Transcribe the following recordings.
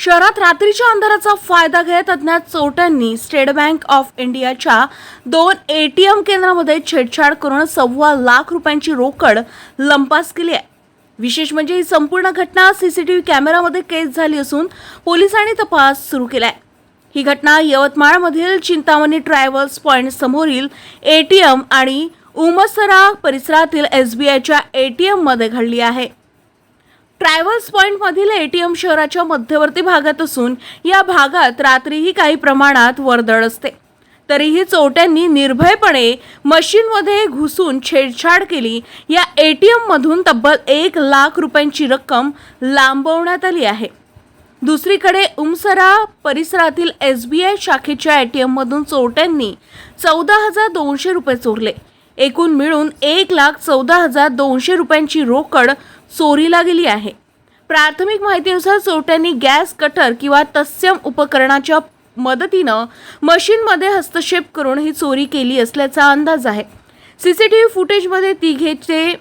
शहरात रात्रीच्या अंधाराचा फायदा घेत अज्ञात चोरट्यांनी स्टेट बँक ऑफ इंडियाच्या दोन एटीएम केंद्रामध्ये छेडछाड करून सव्वा लाख रुपयांची रोकड लंपास केली आहे. विशेष म्हणजे ही संपूर्ण घटना सीसीटीव्ही कॅमेरामध्ये कैद झाली असून पोलिसांनी तपास सुरू केलाय. ही घटना यवतमाळमधील चिंतामणी ट्रॅव्हल्स पॉईंट समोरील एटीएम आणि उमसरा परिसरातील एसबीआयच्या टी एममध्ये घडली आहे. ट्रॅव्हल्स पॉईंटमधील ए टी एम शहराच्या मध्यवर्ती भागात असून या भागात रात्रीही काही प्रमाणात वर्दळ असते. तरीही चोरट्यांनी निर्भयपणे मशीनमध्ये घुसून छेडछाड केली. या ए टी एममधून तब्बल एक लाख रुपयांची रक्कम लांबवण्यात आली आहे. दुसरीकडे उमसरा परिसरातील एस बी आय शाखेच्या ए टी एममधून चोरट्यांनी चौदा हजार दोनशे रुपये चोरले. एकूण मिळून एक लाख चौदा हजार दोनशे रुपयांची रोकड चोरीला गेली आहे. प्राथमिक माहितीनुसार चोरट्यांनी गॅस कटर किंवा तत्सम उपकरणाच्या मदतीनं मशीनमध्ये हस्तक्षेप करून ही चोरी केली असल्याचा अंदाज आहे. सी सी टी व्ही फुटेजमध्ये तिघेचे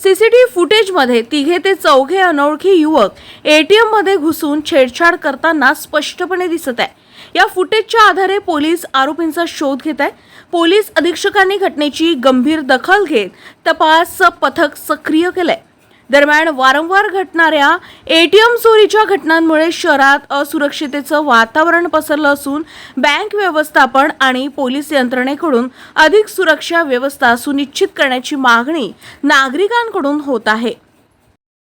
सी सी टी व्ही फुटेजमध्ये तिघे ते चौघे अनोळखी युवक ए टी एममध्ये घुसून छेडछाड करताना स्पष्टपणे दिसत आहे. या फुटेजच्या आधारे पोलीस आरोपींचा शोध घेत आहे पोलीस अधीक्षकांनी घटनेची गंभीर दखल घेत तपास पथक सक्रिय केलंय. दरम्यान वारंवार घटणाऱ्या एटीएम चोरीच्या घटनांमुळे शहरात असुरक्षितेचं वातावरण पसरलं असून बँक व्यवस्थापन आणि पोलीस यंत्रणेकडून अधिक सुरक्षा व्यवस्था सुनिश्चित करण्याची मागणी नागरिकांकडून होत आहे.